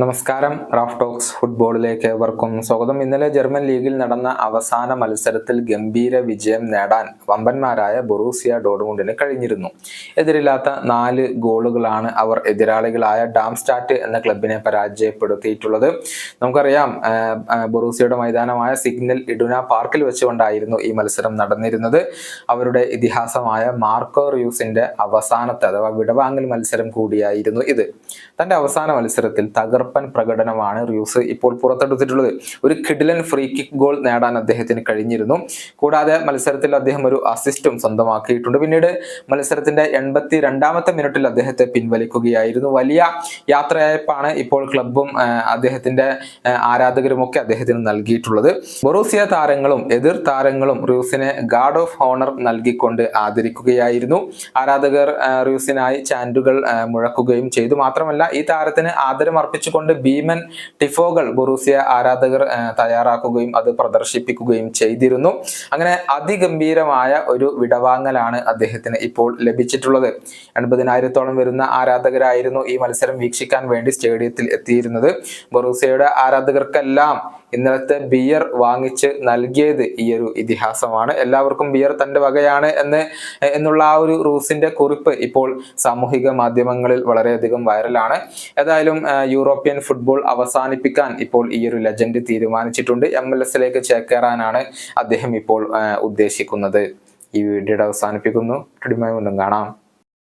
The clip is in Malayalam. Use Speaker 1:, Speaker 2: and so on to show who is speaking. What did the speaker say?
Speaker 1: നമസ്കാരം. റാഫ് ടോക്സ് ഫുട്ബോളിലേക്ക് ഏവർക്കും സ്വാഗതം. ഇന്നലെ ജർമ്മൻ ലീഗിൽ നടന്ന അവസാന മത്സരത്തിൽ ഗംഭീര വിജയം നേടാൻ വമ്പന്മാരായ ബൊറൂസിയ ഡോഡ്മുണ്ടിന് കഴിഞ്ഞിരുന്നു. എതിരില്ലാത്ത നാല് ഗോളുകളാണ് അവർ എതിരാളികളായ ഡാംസ്റ്റാറ്റ് എന്ന ക്ലബിനെ പരാജയപ്പെടുത്തിയിട്ടുള്ളത്. നമുക്കറിയാം ബൊറൂസിയയുടെ മൈതാനമായ സിഗ്നൽ ഇഡുന പാർക്കിൽ വെച്ചുകൊണ്ടായിരുന്നു ഈ മത്സരം നടന്നിരുന്നത്. അവരുടെ ഇതിഹാസമായ മാർക്കോ റ്യൂസിന്റെ അവസാനത്തെ അഥവാ വിടവാങ്ങൽ മത്സരം കൂടിയായിരുന്നു ഇത്. തന്റെ അവസാന മത്സരത്തിൽ തകർപ്പൻ പ്രകടനമാണ് റിയൂസ് ഇപ്പോൾ പുറത്തെടുത്തിട്ടുള്ളത്. ഒരു കിഡിലൻ ഫ്രീ കിക്ക് ഗോൾ നേടാൻ അദ്ദേഹത്തിന് കഴിഞ്ഞിരുന്നു. കൂടാതെ മത്സരത്തിൽ അദ്ദേഹം ഒരു അസിസ്റ്റും സ്വന്തമാക്കിയിട്ടുണ്ട്. പിന്നീട് മത്സരത്തിന്റെ എൺപത്തി രണ്ടാമത്തെ മിനിറ്റിൽ അദ്ദേഹത്തെ പിൻവലിക്കുകയായിരുന്നു. വലിയ യാത്രയയപ്പാണ് ഇപ്പോൾ ക്ലബും അദ്ദേഹത്തിന്റെ ആരാധകരും ഒക്കെ അദ്ദേഹത്തിന് നൽകിയിട്ടുള്ളത്. ബൊറൂസിയ താരങ്ങളും എതിർ താരങ്ങളും റിയൂസിനെ ഗാർഡ് ഓഫ് ഓണർ നൽകിക്കൊണ്ട് ആദരിക്കുകയായിരുന്നു. ആരാധകർ റ്യൂസിനായി ചാൻഡുകൾ മുഴക്കുകയും ചെയ്തു. മാത്രമല്ല ഈ താരത്തിന് ആദരം അർപ്പിച്ചുകൊണ്ട് ഭീമൻ ടിഫോകൾ ബൊറൂസിയ ആരാധകർ തയ്യാറാക്കുകയും അത് പ്രദർശിപ്പിക്കുകയും ചെയ്തിരുന്നു. അങ്ങനെ അതിഗംഭീരമായ ഒരു വിടവാങ്ങലാണ് അദ്ദേഹത്തിന് ഇപ്പോൾ ലഭിച്ചിട്ടുള്ളത്. എൺപതിനായിരത്തോളം വരുന്ന ആരാധകരായിരുന്നു ഈ മത്സരം വീക്ഷിക്കാൻ വേണ്ടി സ്റ്റേഡിയത്തിൽ എത്തിയിരുന്നത്. ബൊറൂസിയയുടെ ആരാധകർക്കെല്ലാം ഇന്നലത്തെ ബിയർ വാങ്ങിച്ച് നൽകിയത് ഈ ഒരു ഇതിഹാസമാണ്. എല്ലാവർക്കും ബിയർ തന്റെ വകയാണ് എന്ന് എന്നുള്ള ആ ഒരു റൂസിന്റെ കുറിപ്പ് ഇപ്പോൾ സാമൂഹിക മാധ്യമങ്ങളിൽ വളരെയധികം വൈറലാണ്. ഏതായാലും ആ, യൂറോപ്യൻ ഫുട്ബോൾ അവസാനിപ്പിക്കാൻ ഇപ്പോൾ ഈ ഒരു ലെജൻഡ് തീരുമാനിച്ചിട്ടുണ്ട്. എം എൽ എസിലേക്ക് ചേക്കേറാനാണ് അദ്ദേഹം ഇപ്പോൾ ഉദ്ദേശിക്കുന്നത്. ഈ വീഡിയോയുടെ അവസാനിപ്പിക്കുന്നു. കാണാം.